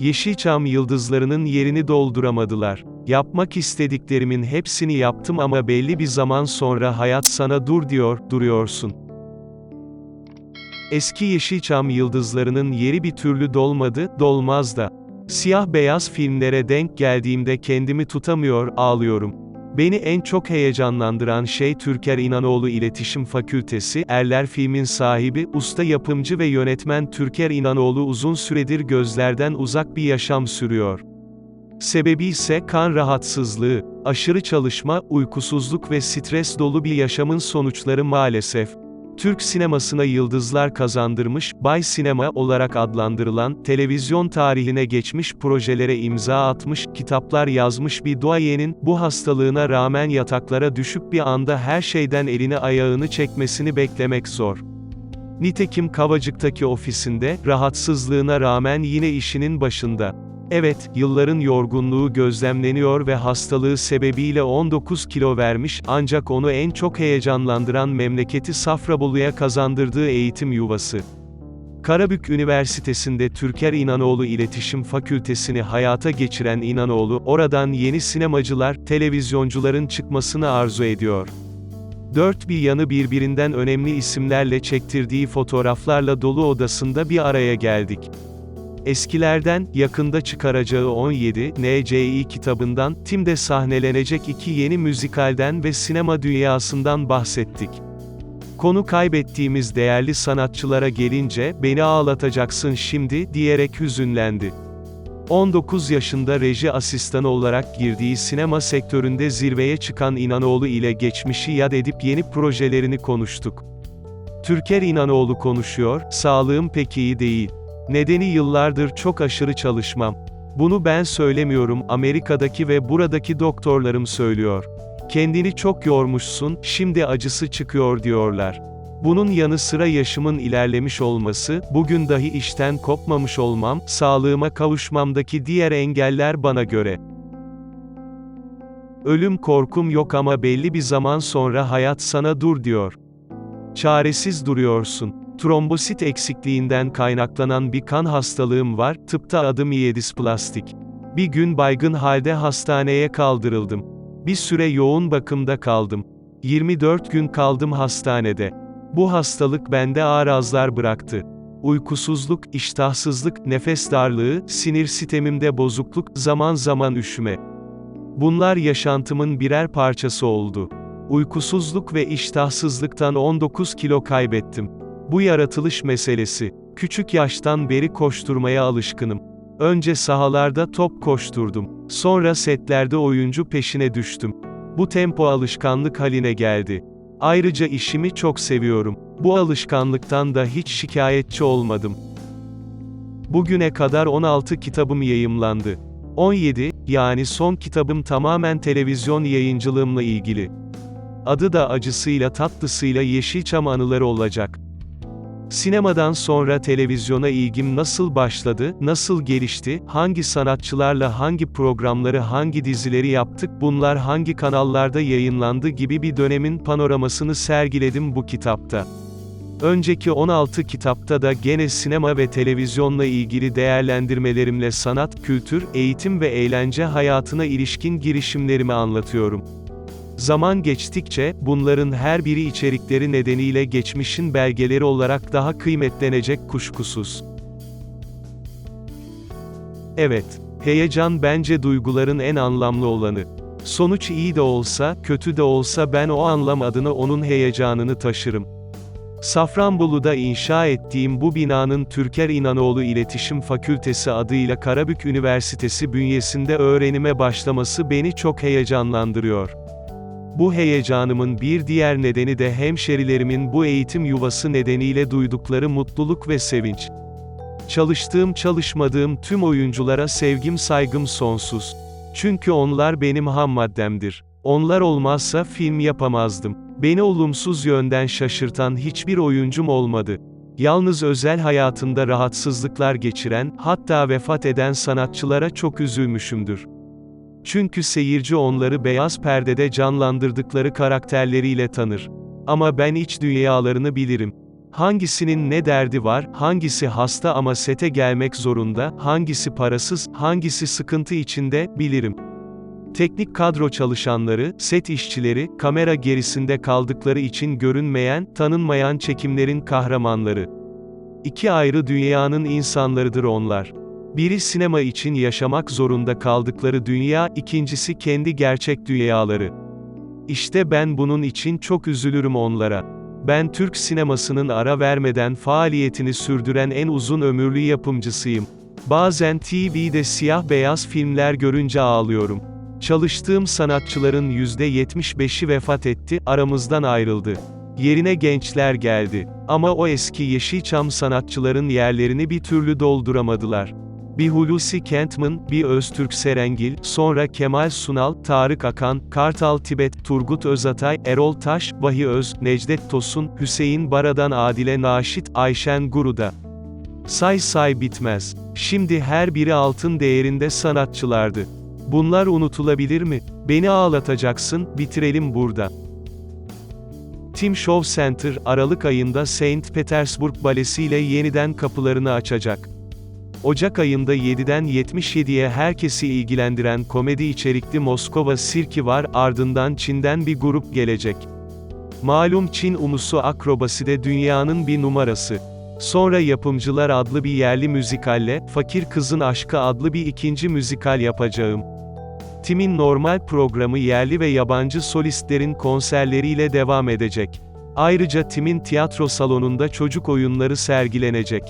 Yeşilçam yıldızlarının yerini dolduramadılar. Yapmak istediklerimin hepsini yaptım ama belli bir zaman sonra hayat sana dur diyor, duruyorsun. Eski Yeşilçam yıldızlarının yeri bir türlü dolmadı, dolmaz da. Siyah beyaz filmlere denk geldiğimde kendimi tutamıyor, ağlıyorum. Beni en çok heyecanlandıran şey Türker İnanoğlu İletişim Fakültesi, Erler filmin sahibi, usta yapımcı ve yönetmen Türker İnanoğlu uzun süredir gözlerden uzak bir yaşam sürüyor. Sebebi ise kan rahatsızlığı, aşırı çalışma, uykusuzluk ve stres dolu bir yaşamın sonuçları maalesef. Türk sinemasına yıldızlar kazandırmış, Bay Sinema olarak adlandırılan, televizyon tarihine geçmiş projelere imza atmış, kitaplar yazmış bir duayenin, bu hastalığına rağmen yataklara düşüp bir anda her şeyden elini ayağını çekmesini beklemek zor. Nitekim Kavacık'taki ofisinde, rahatsızlığına rağmen yine işinin başında. Evet, yılların yorgunluğu gözlemleniyor ve hastalığı sebebiyle 19 kilo vermiş, ancak onu en çok heyecanlandıran memleketi Safranbolu'ya kazandırdığı eğitim yuvası. Karabük Üniversitesi'nde Türker İnanoğlu İletişim Fakültesini hayata geçiren İnanoğlu, oradan yeni sinemacılar, televizyoncuların çıkmasını arzu ediyor. Dört bir yanı birbirinden önemli isimlerle çektirdiği fotoğraflarla dolu odasında bir araya geldik. Eskilerden, yakında çıkaracağı 17, NCI kitabından, Tim'de sahnelenecek iki yeni müzikalden ve sinema dünyasından bahsettik. Konu kaybettiğimiz değerli sanatçılara gelince, beni ağlatacaksın şimdi, diyerek hüzünlendi. 19 yaşında reji asistanı olarak girdiği sinema sektöründe zirveye çıkan İnanoğlu ile geçmişi yad edip yeni projelerini konuştuk. Türker İnanoğlu konuşuyor, sağlığım pek iyi değil. Nedeni yıllardır çok aşırı çalışmam. Bunu ben söylemiyorum, Amerika'daki ve buradaki doktorlarım söylüyor. Kendini çok yormuşsun, şimdi acısı çıkıyor diyorlar. Bunun yanı sıra yaşımın ilerlemiş olması, bugün dahi işten kopmamış olmam, sağlığıma kavuşmamdaki diğer engeller bana göre. Ölüm korkum yok ama belli bir zaman sonra hayat sana dur diyor. Çaresiz duruyorsun. Trombosit eksikliğinden kaynaklanan bir kan hastalığım var, tıpta adı miyedisplastik. Bir gün baygın halde hastaneye kaldırıldım. Bir süre yoğun bakımda kaldım. 24 gün kaldım hastanede. Bu hastalık bende arazlar bıraktı. Uykusuzluk, iştahsızlık, nefes darlığı, sinir sistemimde bozukluk, zaman zaman üşüme. Bunlar yaşantımın birer parçası oldu. Uykusuzluk ve iştahsızlıktan 19 kilo kaybettim. Bu yaratılış meselesi. Küçük yaştan beri koşturmaya alışkınım. Önce sahalarda top koşturdum. Sonra setlerde oyuncu peşine düştüm. Bu tempo alışkanlık haline geldi. Ayrıca işimi çok seviyorum. Bu alışkanlıktan da hiç şikayetçi olmadım. Bugüne kadar 16 kitabım yayımlandı. 17, yani son kitabım tamamen televizyon yayıncılığımla ilgili. Adı da acısıyla tatlısıyla Yeşilçam anıları olacak. Sinemadan sonra televizyona ilgim nasıl başladı, nasıl gelişti, hangi sanatçılarla hangi programları hangi dizileri yaptık bunlar hangi kanallarda yayınlandı gibi bir dönemin panoramasını sergiledim bu kitapta. Önceki 16 kitapta da gene sinema ve televizyonla ilgili değerlendirmelerimle sanat, kültür, eğitim ve eğlence hayatına ilişkin girişimlerimi anlatıyorum. Zaman geçtikçe, bunların her biri içerikleri nedeniyle geçmişin belgeleri olarak daha kıymetlenecek kuşkusuz. Evet, heyecan bence duyguların en anlamlı olanı. Sonuç iyi de olsa, kötü de olsa ben o anlam adına onun heyecanını taşırım. Safranbolu'da inşa ettiğim bu binanın Türker İnanoğlu İletişim Fakültesi adıyla Karabük Üniversitesi bünyesinde öğrenime başlaması beni çok heyecanlandırıyor. Bu heyecanımın bir diğer nedeni de hemşerilerimin bu eğitim yuvası nedeniyle duydukları mutluluk ve sevinç. Çalıştığım çalışmadığım tüm oyunculara sevgim saygım sonsuz. Çünkü onlar benim ham maddemdir. Onlar olmazsa film yapamazdım. Beni olumsuz yönden şaşırtan hiçbir oyuncum olmadı. Yalnız özel hayatında rahatsızlıklar geçiren, hatta vefat eden sanatçılara çok üzülmüşümdür. Çünkü seyirci onları beyaz perdede canlandırdıkları karakterleriyle tanır. Ama ben iç dünyalarını bilirim. Hangisinin ne derdi var, hangisi hasta ama sete gelmek zorunda, hangisi parasız, hangisi sıkıntı içinde, bilirim. Teknik kadro çalışanları, set işçileri, kamera gerisinde kaldıkları için görünmeyen, tanınmayan çekimlerin kahramanları. İki ayrı dünyanın insanlarıdır onlar. Biri sinema için yaşamak zorunda kaldıkları dünya, ikincisi kendi gerçek dünyaları. İşte ben bunun için çok üzülürüm onlara. Ben Türk sinemasının ara vermeden faaliyetini sürdüren en uzun ömürlü yapımcısıyım. Bazen TV'de siyah beyaz filmler görünce ağlıyorum. Çalıştığım sanatçıların %75'i vefat etti, aramızdan ayrıldı. Yerine gençler geldi. Ama o eski Yeşilçam sanatçıların yerlerini bir türlü dolduramadılar. Bir Hulusi Kentman, bir Öztürk Serengil, sonra Kemal Sunal, Tarık Akan, Kartal Tibet, Turgut Özatay, Erol Taş, Vahi Öz, Necdet Tosun, Hüseyin Baradan Adile Naşit, Ayşen Guruda. Say say bitmez. Şimdi her biri altın değerinde sanatçılardı. Bunlar unutulabilir mi? Beni ağlatacaksın, bitirelim burada. Tim Show Center, Aralık ayında Saint Petersburg Balesi ile yeniden kapılarını açacak. Ocak ayında 7'den 77'ye herkesi ilgilendiren komedi içerikli Moskova Sirki var, ardından Çin'den bir grup gelecek. Malum Çin umusu akrobaside dünyanın bir numarası. Sonra Yapımcılar adlı bir yerli müzikalle, Fakir Kızın Aşkı adlı bir ikinci müzikal yapacağım. Tim'in normal programı yerli ve yabancı solistlerin konserleriyle devam edecek. Ayrıca Tim'in tiyatro salonunda çocuk oyunları sergilenecek.